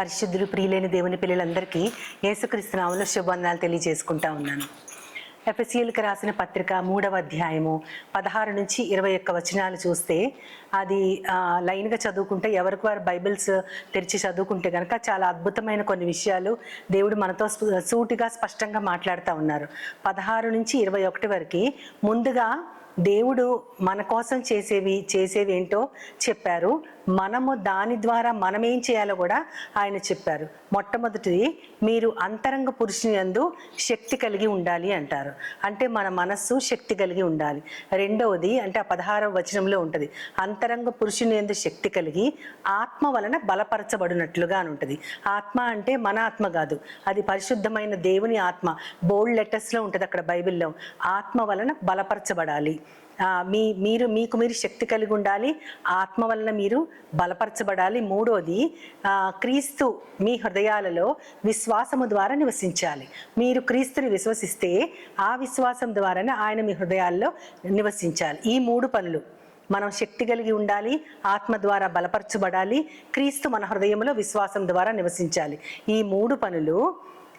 పరిశుద్ధులు ప్రియులైన దేవుని పిల్లలందరికీ యేసుక్రీస్తునామంలో శుభవందనాలు తెలియజేసుకుంటా ఉన్నాను. ఎఫ్ఎస్సీలకు రాసిన పత్రిక మూడవ అధ్యాయము పదహారు నుంచి ఇరవై ఒక్క వచనాలు చూస్తే అది లైన్గా చదువుకుంటే ఎవరికి వారు బైబిల్స్ తెరిచి చదువుకుంటే కనుక చాలా అద్భుతమైన కొన్ని విషయాలు దేవుడు మనతో సూటిగా స్పష్టంగా మాట్లాడుతూ ఉన్నారు. పదహారు నుంచి ఇరవై ఒకటి వరకు ముందుగా దేవుడు మన కోసం చేసేవి చేసేవి ఏంటో చెప్పారు. మనము దాని ద్వారా మనం ఏం చేయాలో కూడా ఆయన చెప్పారు. మొట్టమొదటిది మీరు అంతరంగ పురుషుని యందు శక్తి కలిగి ఉండాలి అంటారు. అంటే మన మనస్సు శక్తి కలిగి ఉండాలి. రెండవది అంటే ఆ పదహారవ వచనంలో ఉంటుంది. అంతరంగ పురుషుని యందు శక్తి కలిగి ఆత్మ వలన బలపరచబడినట్లుగా అని ఉంటుంది. ఆత్మ అంటే మన ఆత్మ కాదు. అది పరిశుద్ధమైన దేవుని ఆత్మ. బోల్డ్ లెటర్స్లో ఉంటుంది అక్కడ బైబిల్లో. ఆత్మ వలన బలపరచబడాలి. మీ మీరు మీకు మీరు శక్తి కలిగి ఉండాలి. ఆత్మ వలన మీరు బలపరచబడాలి. మూడోది క్రీస్తు మీ హృదయాలలో విశ్వాసము ద్వారా నివసించాలి. మీరు క్రీస్తుని విశ్వసిస్తే ఆ విశ్వాసం ద్వారానే ఆయన మీ హృదయాల్లో నివసించాలి. ఈ మూడు పనులు మనం శక్తి కలిగి ఉండాలి ఆత్మ ద్వారా బలపరచబడాలి క్రీస్తు మన హృదయంలో విశ్వాసం ద్వారా నివసించాలి. ఈ మూడు పనులు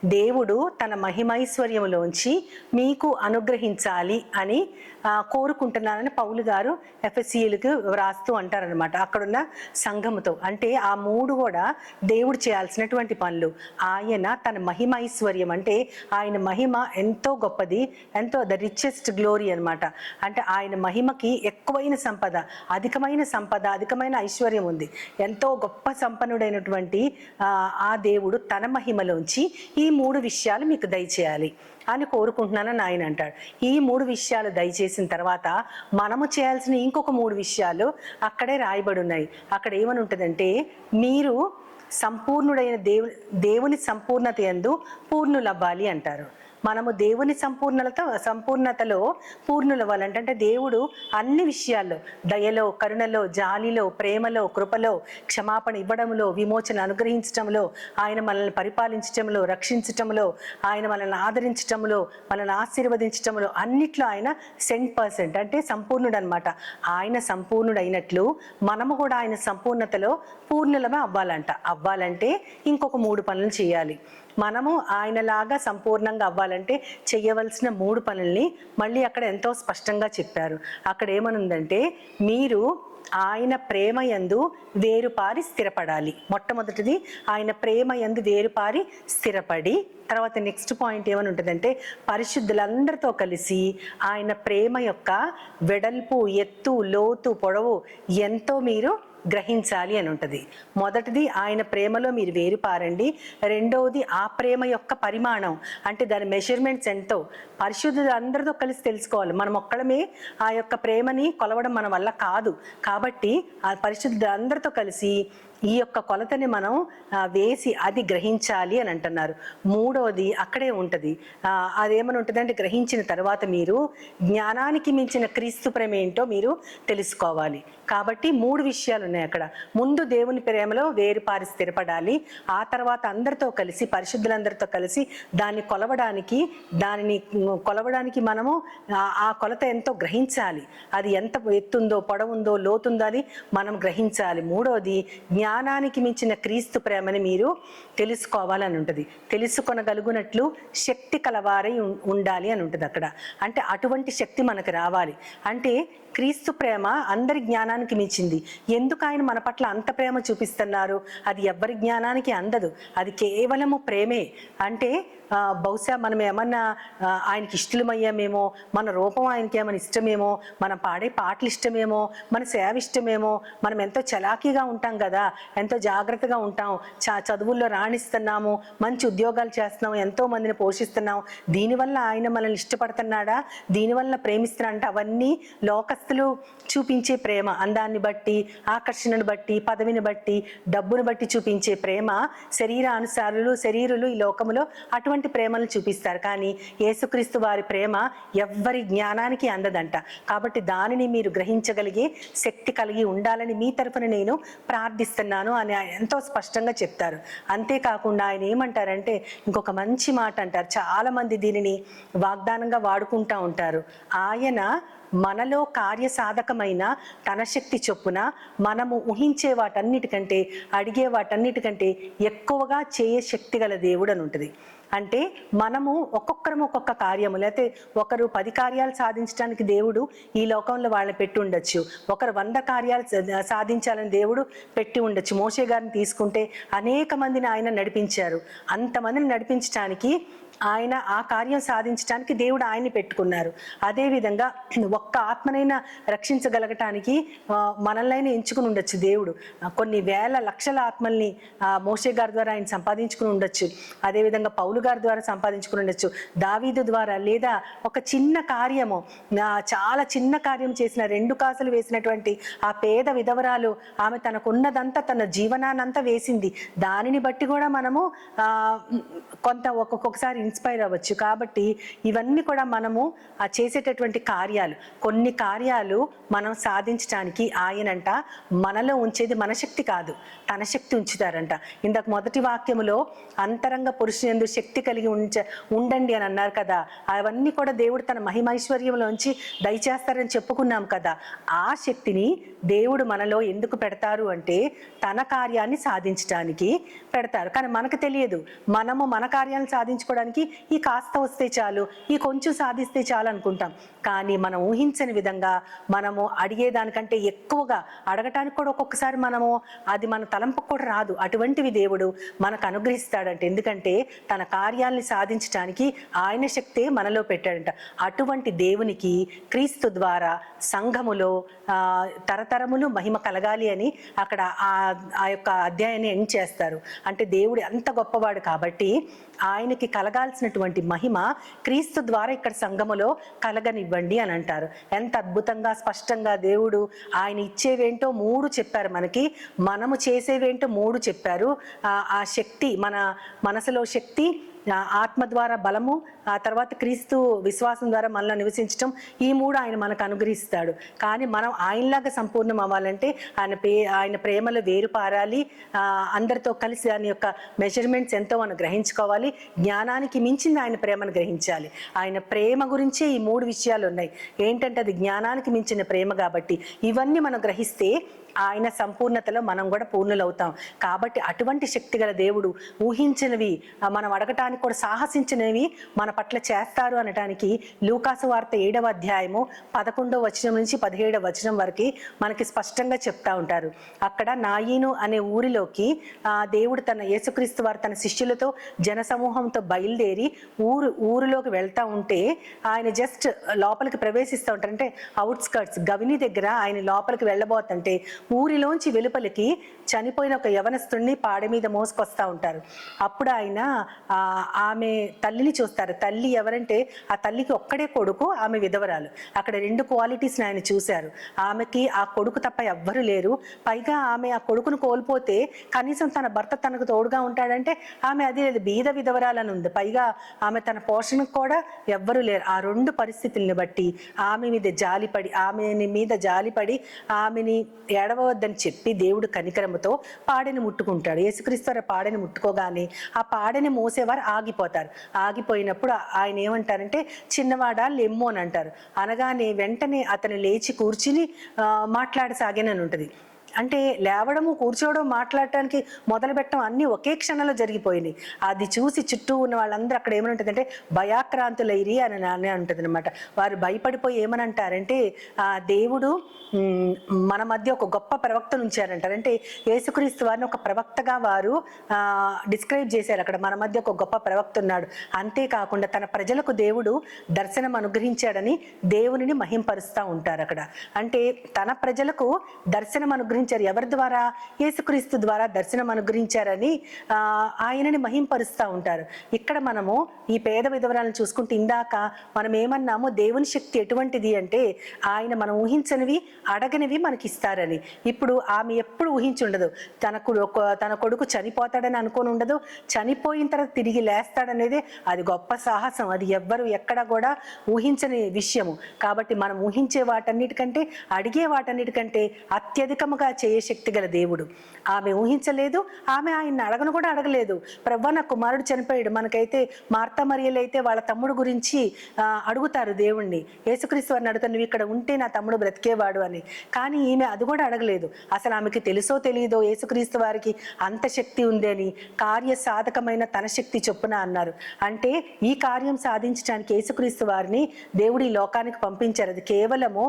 దేవుడు తన మహిమైశ్వర్యములోంచి మీకు అనుగ్రహించాలి అని కోరుకుంటున్నానని పౌలు గారు ఎఫ్ఎస్సీలకు వ్రాస్తూ అంటారనమాట అక్కడున్న సంఘముతో. అంటే ఆ మూడు కూడా దేవుడు చేయాల్సినటువంటి పనులు. ఆయన తన మహిమైశ్వర్యం అంటే ఆయన మహిమ ఎంతో గొప్పది ఎంతో ద రిచెస్ట్ గ్లోరీ అనమాట అంటే ఆయన మహిమకి ఎక్కువైన సంపద అధికమైన సంపద అధికమైన ఐశ్వర్యం ఉంది. ఎంతో గొప్ప సంపన్నుడైనటువంటి ఆ దేవుడు తన మహిమలోంచి ఈ మూడు విషయాలు మీకు దయచేయాలి అని కోరుకుంటున్నానని ఆయన అంటాడు. ఈ మూడు విషయాలు దయచేసిన తర్వాత మనము చేయాల్సిన ఇంకొక మూడు విషయాలు అక్కడే రాయబడి ఉన్నాయి. అక్కడ ఏమని ఉంటుందంటే మీరు సంపూర్ణుడైన దేవు దేవుని సంపూర్ణత ఎందు పూర్ణులవ్వాలి అంటారు. మనము దేవుని సంపూర్ణలతో సంపూర్ణతలో పూర్ణులవ్వాలంటే అంటే దేవుడు అన్ని విషయాల్లో దయలో కరుణలో జాలిలో ప్రేమలో కృపలో క్షమాపణ ఇవ్వడంలో విమోచన అనుగ్రహించటంలో ఆయన మనల్ని పరిపాలించటంలో రక్షించటంలో ఆయన మనల్ని ఆదరించటంలో మనల్ని ఆశీర్వదించటంలో అన్నిట్లో ఆయన సెంట్ పర్సెంట్ అంటే సంపూర్ణుడు అనమాట ఆయన సంపూర్ణుడైనట్లు మనము కూడా ఆయన సంపూర్ణతలో పూర్ణులమే అవ్వాలంట. అవ్వాలంటే ఇంకొక మూడు పనులు చేయాలి. మనము ఆయనలాగా సంపూర్ణంగా అవ్వాలంటే చేయవలసిన మూడు పనుల్ని మళ్ళీ అక్కడ ఎంతో స్పష్టంగా చెప్పారు. అక్కడ ఏమనుందంటే మీరు ఆయన ప్రేమ యందు వేరుపారి స్థిరపడాలి. మొట్టమొదటిది ఆయన ప్రేమ యందు వేరుపారి స్థిరపడి తర్వాత నెక్స్ట్ పాయింట్ ఏమని ఉంటుందంటే పరిశుద్ధులందరితో కలిసి ఆయన ప్రేమ యొక్క వెడల్పు ఎత్తు లోతు పొడవు ఎంతో మీరు గ్రహించాలి అని ఉంటుంది. మొదటిది ఆయన ప్రేమలో మీరు వేరుపారండి. రెండవది ఆ ప్రేమ యొక్క పరిమాణం అంటే దాని మెజర్మెంట్స్ ఎంతో. పరిశుద్ధులు అందరితో కలిసి తెలుసుకోవాలి. మనం ఒక్కడమే ఆ యొక్క ప్రేమని కొలవడం మన వల్ల కాదు. కాబట్టి ఆ పరిశుద్ధులు అందరితో కలిసి ఈ యొక్క కొలతని మనం వేసి అది గ్రహించాలి అని అంటున్నారు. మూడవది అక్కడే ఉంటుంది. అదేమని ఉంటుందంటే గ్రహించిన తర్వాత మీరు జ్ఞానానికి మించిన క్రీస్తు ప్రేమ ఏంటో మీరు తెలుసుకోవాలి. కాబట్టి మూడు విషయాలు ఉన్నాయి అక్కడ. ముందు దేవుని ప్రేమలో వేరుపారి స్థిరపడాలి. ఆ తర్వాత అందరితో కలిసి పరిశుద్ధులందరితో కలిసి దాన్ని కొలవడానికి దానిని కొలవడానికి మనము ఆ- కొలత ఎంతో గ్రహించాలి. అది ఎంత ఎత్తుందో పొడవుందో లోతుందో అది మనం గ్రహించాలి. మూడవది జ్ఞా జ్ఞానానికి మించిన క్రీస్తు ప్రేమని మీరు తెలుసుకోవాలని ఉంటుంది. తెలుసుకొనగలుగునట్లు శక్తి కలవారై ఉం- ఉండాలి అని ఉంటుంది అక్కడ. అంటే అటువంటి శక్తి మనకు రావాలి. అంటే క్రీస్తు ప్రేమ అందరి జ్ఞానానికి మించింది. ఎందుకు ఆయన మన పట్ల అంత ప్రేమ చూపిస్తున్నారు? అది ఎవ్వరి జ్ఞానానికి అందదు. అది కేవలము ప్రేమే. అంటే బహుశా మనం ఏమన్నా ఆయనకి ఇష్టమయ్యామేమో మన రూపం ఆయనకి ఏమైనా ఇష్టమేమో మనం పాడే పాటలు ఇష్టమేమో మన సేవ ఇష్టమేమో మనం ఎంతో చలాకీగా ఉంటాం కదా ఎంతో జాగ్రత్తగా ఉంటాం చా చదువుల్లో రాణిస్తున్నాము మంచి ఉద్యోగాలు చేస్తున్నాము ఎంతో మందిని పోషిస్తున్నాం దీనివల్ల ఆయన మనల్ని ఇష్టపడుతున్నాడా దీనివల్ల ప్రేమిస్తున్నా అంటే అవన్నీ లోకస్తులు చూపించే ప్రేమ అందాన్ని బట్టి ఆకర్షణను బట్టి పదవిని బట్టి డబ్బును బట్టి చూపించే ప్రేమ శరీరానుసారులు శరీరులు ఈ లోకములో అటువంటి ప్రేమను చూపిస్తారు? కానీ యేసుక్రీస్తు వారి ప్రేమ ఎవ్వరి జ్ఞానానికి అందదంట. కాబట్టి దానిని మీరు గ్రహించగలిగే శక్తి కలిగి ఉండాలని మీ తరఫున నేను ప్రార్థిస్తున్నాను అని ఆయన ఎంతో స్పష్టంగా చెప్తారు. అంతేకాకుండా ఆయన ఏమంటారంటే ఇంకొక మంచి మాట అంటారు. చాలా మంది దీనిని వాగ్దానంగా వాడుకుంటా ఉంటారు. ఆయన మనలో కార్యసాధకమైన తన శక్తి చొప్పున మనము ఊహించే వాటన్నిటికంటే అడిగే వాటన్నిటికంటే ఎక్కువగా చేయ శక్తి గల దేవుడు అని ఉంటుంది. అంటే మనము ఒక్కొక్కరం ఒక్కొక్క కార్యము. లేకపోతే ఒకరు పది కార్యాలు సాధించడానికి దేవుడు ఈ లోకంలో వాళ్ళని పెట్టి ఉండొచ్చు. ఒకరు వంద కార్యాలు సాధించాలని దేవుడు పెట్టి ఉండొచ్చు. మోషే గారిని తీసుకుంటే అనేక మందిని ఆయన నడిపించారు. అంతమందిని నడిపించడానికి ఆయన ఆ కార్యం సాధించడానికి దేవుడు ఆయన్ని పెట్టుకున్నారు. అదేవిధంగా ఒక్క ఆత్మనైనా రక్షించగలగటానికి మనల్నైనా ఎంచుకుని ఉండొచ్చు దేవుడు. కొన్ని వేల లక్షల ఆత్మల్ని మోషే గారి ద్వారా ఆయన సంపాదించుకుని ఉండొచ్చు. అదేవిధంగా పౌలు గారి ద్వారా సంపాదించుకుని ఉండొచ్చు. దావీదు ద్వారా లేదా ఒక చిన్న కార్యము చాలా చిన్న కార్యం చేసిన రెండు కాసులు వేసినటువంటి ఆ పేద విధవరాలు ఆమె తనకున్నదంతా తన జీవనానంతా వేసింది. దానిని బట్టి కూడా మనము కొంత ఒక్కొక్కసారి ఇన్స్పైర్ అవ్వచ్చు. కాబట్టి ఇవన్నీ కూడా మనము ఆ చేసేటటువంటి కార్యాలు. కొన్ని కార్యాలు మనం సాధించడానికి ఆయనంట మనలో ఉంచేది మన శక్తి కాదు. తన శక్తి ఉంచుతారంట. ఇందాక మొదటి వాక్యములో అంతరంగ పురుషులందు శక్తి కలిగి ఉంచ ఉండండి అని అన్నారు కదా. అవన్నీ కూడా దేవుడు తన మహిమైశ్వర్యంలోంచి దయచేస్తారని చెప్పుకున్నాం కదా. ఆ శక్తిని దేవుడు మనలో ఎందుకు పెడతారు అంటే తన కార్యాన్ని సాధించడానికి పెడతారు. కానీ మనకు తెలియదు. మనము మన కార్యాలను సాధించుకోవడానికి ఈ కాస్త వస్తే చాలు ఈ కొంచెం సాధిస్తే చాలు అనుకుంటాం. కానీ మనం ఊహించని విధంగా మనము అడిగేదానికంటే ఎక్కువగా అడగటానికి కూడా ఒక్కొక్కసారి మనము అది మన తలంపు కూడా రాదు. అటువంటివి దేవుడు మనకు అనుగ్రహిస్తాడంట. ఎందుకంటే తన కార్యాల్ని సాధించడానికి ఆయన శక్తే మనలో పెట్టాడంట. అటువంటి దేవునికి క్రీస్తు ద్వారా సంఘములో తరతరములు మహిమ కలగాలి అని అక్కడ ఆ ఆ యొక్క అధ్యాయాన్ని ఎండ్ చేస్తారు. అంటే దేవుడు అంత గొప్పవాడు కాబట్టి ఆయనకి పొందాల్సినటువంటి మహిమ క్రీస్తు ద్వారా ఇక్కడ సంఘములో కలగనివ్వండి అని అంటారు. ఎంత అద్భుతంగా స్పష్టంగా దేవుడు ఆయన ఇచ్చేవేంటో మూడు చెప్పారు మనకి. మనము చేసేవేంటో మూడు చెప్పారు. ఆ శక్తి మన మనసులో శక్తి ఆత్మ ద్వారా బలము ఆ తర్వాత క్రీస్తు విశ్వాసం ద్వారా మనలో నివసించడం ఈ మూడు ఆయన మనకు అనుగ్రహిస్తాడు. కానీ మనం ఆయనలాగా సంపూర్ణం అవ్వాలంటే ఆయన పే ఆయన ప్రేమలో వేరు పారాలి అందరితో కలిసి దాని యొక్క మెజర్మెంట్స్ ఎంతో మనం గ్రహించుకోవాలి. జ్ఞానానికి మించింది ఆయన ప్రేమను గ్రహించాలి. ఆయన ప్రేమ గురించే ఈ మూడు విషయాలు ఉన్నాయి. ఏంటంటే అది జ్ఞానానికి మించిన ప్రేమ కాబట్టి ఇవన్నీ మనం గ్రహిస్తే ఆయన సంపూర్ణతలో మనం కూడా పూర్ణులవుతాం. కాబట్టి అటువంటి శక్తి గల దేవుడు ఊహించినవి మనం అడగటానికి కూడా సాహసించినవి మన పట్ల చేస్తారు అనటానికి లూకాసు వార్త ఏడవ అధ్యాయము పదకొండవ వచనం నుంచి పదిహేడవ వచనం వరకు మనకి స్పష్టంగా చెప్తా ఉంటారు. అక్కడ నాయీను అనే ఊరిలోకి దేవుడు తన యేసుక్రీస్తు వారు తన శిష్యులతో జనసమూహంతో బయలుదేరి ఊరు ఊరిలోకి వెళ్తా ఉంటే ఆయన జస్ట్ లోపలికి ప్రవేశిస్తూ ఉంటారు. అంటే అవుట్స్కర్ట్స్ గవిని దగ్గర ఆయన లోపలికి వెళ్ళబోతుంటే ఊరిలోంచి వెలుపలికి చనిపోయిన ఒక యవనస్తుడిని పాడ మీద మోసుకొస్తా ఉంటారు. అప్పుడు ఆయన ఆ, ఆమె తల్లిని చూస్తారు. తల్లి ఎవరంటే ఆ తల్లికి ఒక్కడే కొడుకు ఆమె విధవరాలు. అక్కడ రెండు క్వాలిటీస్ని ఆయన చూశారు. ఆమెకి ఆ కొడుకు తప్ప ఎవ్వరు లేరు. పైగా ఆమె ఆ కొడుకును కోల్పోతే కనీసం తన భర్త తనకు తోడుగా ఉంటాడంటే ఆమె అది లేదు బీద విధవరాలని ఉంది. పైగా ఆమె తన పోషణకు కూడా ఎవ్వరు లేరు. ఆ రెండు పరిస్థితుల్ని బట్టి ఆమె మీద జాలిపడి ఆమెని మీద జాలిపడి ఆమెని ఏడవద్దని చెప్పి దేవుడు కనికరముతో పాడెని ముట్టుకుంటాడు. యేసుక్రీస్తు పాడెని ముట్టుకోగానే ఆ పాడెని మోసేవారు ఆగిపోతారు. ఆగిపోయినప్పుడు ఆయన ఏమంటారంటే చిన్నవాడా లెమ్ము అని అంటారు అనగానే వెంటనే అతను లేచి కూర్చుని మాట్లాడసాగానని ఉంటుంది. అంటే లేవడము కూర్చోవడం మాట్లాడటానికి మొదలు పెట్టడం అన్నీ ఒకే క్షణంలో జరిగిపోయినాయి. అది చూసి చుట్టూ ఉన్న వాళ్ళందరూ అక్కడ ఏమని ఉంటుందంటే భయాక్రాంతులైరి అని అని ఉంటుంది అనమాట వారు భయపడిపోయి ఏమని అంటారంటే ఆ దేవుడు మన మధ్య ఒక గొప్ప ప్రవక్తను ఉంచారంటారు. అంటే యేసుక్రీస్తు వారిని ఒక ప్రవక్తగా వారు డిస్క్రైబ్ చేశారు. అక్కడ మన మధ్య ఒక గొప్ప ప్రవక్త ఉన్నాడు. అంతేకాకుండా తన ప్రజలకు దేవుడు దర్శనం అనుగ్రహించాడని దేవునిని మహింపరుస్తూ ఉంటారు అక్కడ. అంటే తన ప్రజలకు దర్శనం అనుగ్రహించారు ఎవరి ద్వారా? యేసుక్రీస్తు ద్వారా దర్శనం అనుగ్రహించారని ఆ, ఆయనని మహింపరుస్తూ ఉంటారు. ఇక్కడ మనము ఈ పేద విధవరాలను చూసుకుంటే ఇందాక మనం ఏమన్నామో దేవుని శక్తి ఎటువంటిది అంటే ఆయన మనం ఊహించనివి అడగనివి మనకి ఇస్తారని ఇప్పుడు ఆమె ఎప్పుడు ఊహించుండదు తనకు తన కొడుకు చనిపోతాడని అనుకోని ఉండదు. చనిపోయిన తర్వాత తిరిగి లేస్తాడనేది అది గొప్ప సాహసం. అది ఎవ్వరు ఎక్కడ కూడా ఊహించని విషయము. కాబట్టి మనం ఊహించే వాటన్నిటికంటే అడిగే వాటన్నిటికంటే అత్యధికముగా చేయ శక్తి గల దేవుడు. ఆమె ఊహించలేదు ఆమె ఆయన అడగను కూడా అడగలేదు. ప్రవ్వ నా కుమారుడు చనిపోయాడు. మనకైతే మార్తా మరియలు అయితే వాళ్ళ తమ్ముడు గురించి అడుగుతారు దేవుణ్ణి. యేసుక్రీస్తు వారిని అడుగుతాను నువ్వు ఇక్కడ ఉంటే నా తమ్ముడు బ్రతికేవాడు అని. కానీ ఈమె అది కూడా అడగలేదు. అసలు ఆమెకి తెలుసో తెలియదో యేసుక్రీస్తు వారికి అంత శక్తి ఉంది అని కార్య సాధకమైన తన శక్తి చొప్పున అన్నారు. అంటే ఈ కార్యం సాధించడానికి యేసుక్రీస్తు వారిని దేవుడు ఈ లోకానికి పంపించారు. అది కేవలము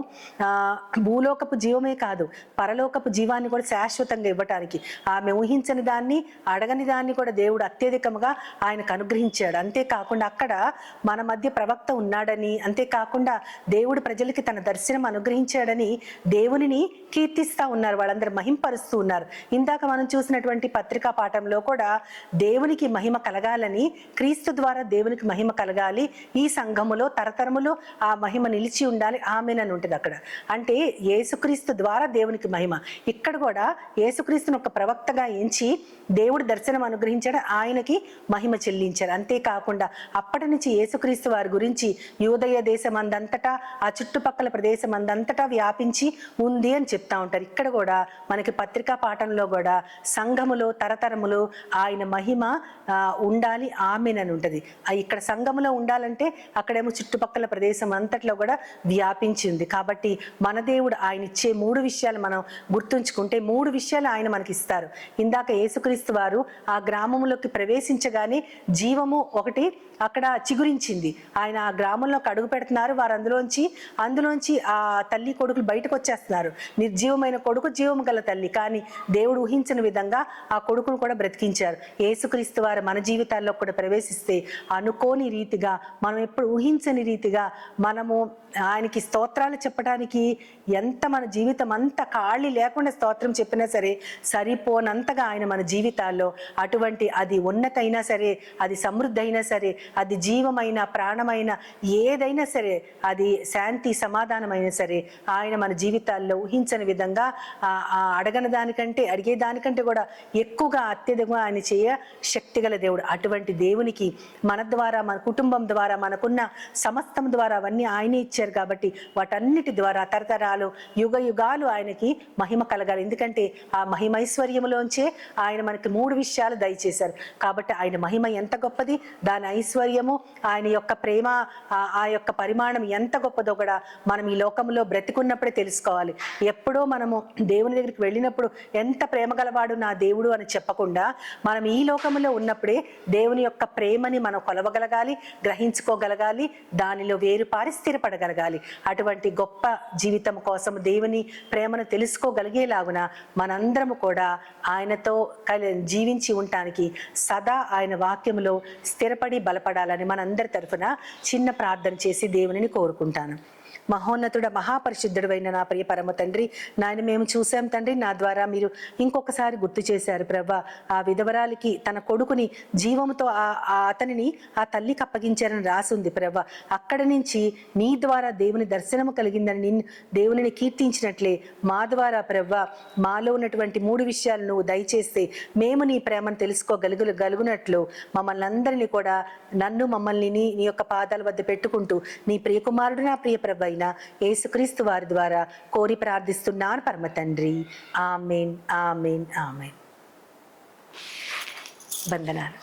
భూలోకపు జీవమే కాదు పరలోకపు జీవాన్ని కూడా శాశ్వతంగా ఇవ్వటానికి. ఆమె ఊహించని దాన్ని అడగని దాన్ని కూడా దేవుడు అత్యధికంగా ఆయనకు అనుగ్రహించాడు. అంతేకాకుండా అక్కడ మన మధ్య ప్రవక్త ఉన్నాడని అంతేకాకుండా దేవుడు ప్రజలకి తన దర్శనం అనుగ్రహించాడని దేవునిని కీర్తిస్తా ఉన్నారు. వాళ్ళందరూ మహింపరుస్తూ ఉన్నారు. ఇందాక మనం చూసినటువంటి పత్రికా పాఠంలో కూడా దేవునికి మహిమ కలగాలని క్రీస్తు ద్వారా దేవునికి మహిమ కలగాలి ఈ సంఘములో తరతరములో ఆ మహిమ నిలిచి ఉండాలి. ఆమెనని ఉంటుంది అక్కడ. అంటే యేసుక్రీస్తు ద్వారా దేవునికి మహిమ. ఇక్కడ కూడా యేసుక్రీస్తుని ఒక ప్రవక్తగా ఎంచి దేవుడు దర్శనం అనుగ్రహించాడు ఆయనకి మహిమ చెల్లించారు అంతేకాకుండా అప్పటి నుంచి యేసుక్రీస్తు వారి గురించి యూదయ దేశం అందంతటా ఆ చుట్టుపక్కల ప్రదేశం అందంతటా వ్యాపించి ఉంది అని చెప్తా ఉంటారు. ఇక్కడ కూడా మనకి పత్రికా పాఠంలో కూడా సంఘములో తరతరములో ఆయన మహిమ ఉండాలి ఆమెనని ఉంటుంది. ఇక్కడ సంఘములో ఉండాలంటే అక్కడేమో చుట్టుపక్కల ప్రదేశం అంతట్లో కూడా వ్యాపించి ఉంది. కాబట్టి మన దేవుడు ఆయన ఇచ్చే మూడు విషయాలు మనం గుర్తు గుర్తుంచుకుంటే మూడు విషయాలు ఆయన మనకి ఇస్తారు ఇందాక యేసుక్రీస్తు వారు ఆ గ్రామంలోకి ప్రవేశించగానే జీవము ఒకటి అక్కడ చిగురించింది. ఆయన ఆ గ్రామంలోకి అడుగు పెడుతున్నారు. వారు అందులోంచి అందులోంచి ఆ తల్లి కొడుకులు బయటకు వచ్చేస్తున్నారు. నిర్జీవమైన కొడుకు జీవం గల తల్లి. కానీ దేవుడు ఊహించిన విధంగా ఆ కొడుకును కూడా బ్రతికించారు. యేసుక్రీస్తు వారు మన జీవితాల్లో కూడా ప్రవేశిస్తే అనుకోని రీతిగా మనం ఎప్పుడు ఊహించని రీతిగా మనము ఆయనకి స్తోత్రాలు చెప్పడానికి ఎంత మన జీవితం అంత ఖాళీ లేకుండా స్తోత్రం చెప్పినా సరే సరిపోనంతగా ఆయన మన జీవితాల్లో అటువంటి అది ఉన్నతైనా సరే అది సమృద్ధి అయినా సరే అది జీవమైన ప్రాణమైన ఏదైనా సరే అది శాంతి సమాధానమైన సరే ఆయన మన జీవితాల్లో ఊహించని విధంగా అడగని దానికంటే అడిగే దానికంటే కూడా ఎక్కువగా అత్యధికంగా ఆయన చేయ శక్తిగల దేవుడు. అటువంటి దేవునికి మన ద్వారా మన కుటుంబం ద్వారా మనకున్న సమస్తం ద్వారా అవన్నీ ఆయనే ఇచ్చారు. కాబట్టి వాటన్నిటి ద్వారా తరతరాలు యుగ యుగాలు ఆయనకి మహిమ కలగాలి. ఎందుకంటే ఆ మహిమైశ్వర్యములోంచే ఆయన మనకి మూడు విషయాలు దయచేశారు. కాబట్టి ఆయన మహిమ ఎంత గొప్పది దాని ఐశ్వర్యము ఆయన యొక్క ప్రేమ ఆ- ఆ యొక్క పరిమాణం ఎంత గొప్పదో కూడా మనం ఈ లోకంలో బ్రతికున్నప్పుడే తెలుసుకోవాలి. ఎప్పుడో మనము దేవుని దగ్గరికి వెళ్ళినప్పుడు ఎంత ప్రేమ గలవాడు నా దేవుడు అని చెప్పకుండా మనం ఈ లోకంలో ఉన్నప్పుడే దేవుని యొక్క ప్రేమని మనం కొలవగలగాలి గ్రహించుకోగలగాలి దానిలో వేరుపారి స్థిరపడగలగాలి. అటువంటి గొప్ప జీవితం కోసం దేవుని ప్రేమను తెలుసుకోగలిగేలాగున మనందరము కూడా ఆయనతో కలి జీవించి ఉండటానికి సదా ఆయన వాక్యంలో స్థిరపడి బలపడాలని మనందరి తరఫున చిన్న ప్రార్థన చేసి దేవునిని కోరుకుంటాను. మహోన్నతుడ మహాపరిశుద్ధుడైన నా ప్రియ పరమ తండ్రి. నాయన మేము చూసాం తండ్రి నా ద్వారా మీరు ఇంకొకసారి గుర్తు చేశారు ప్రభా ఆ విధవరాలికి తన కొడుకుని జీవముతో ఆ అతనిని ఆ తల్లికి అప్పగించారని రాసింది ప్రభా అక్కడి నుంచి నీ ద్వారా దేవుని దర్శనము కలిగిందని నిన్ను దేవునిని కీర్తించినట్లే మా ద్వారా ప్రభా మాలో ఉన్నటువంటి మూడు విషయాలు నువ్వు దయచేస్తే మేము నీ ప్రేమను తెలుసుకోగలుగు గలుగునట్లు మమ్మల్ని అందరినీ కూడా నన్ను మమ్మల్ని నీ నీ యొక్క పాదాల వద్ద పెట్టుకుంటూ నీ ప్రియకుమారుడు నా ప్రియ ప్రభ అయిన యేసుక్రీస్తు వారి ద్వారా కోరి ప్రార్థిస్తున్నాను పరమ తండ్రి. Amen amen amen. వందనాలు.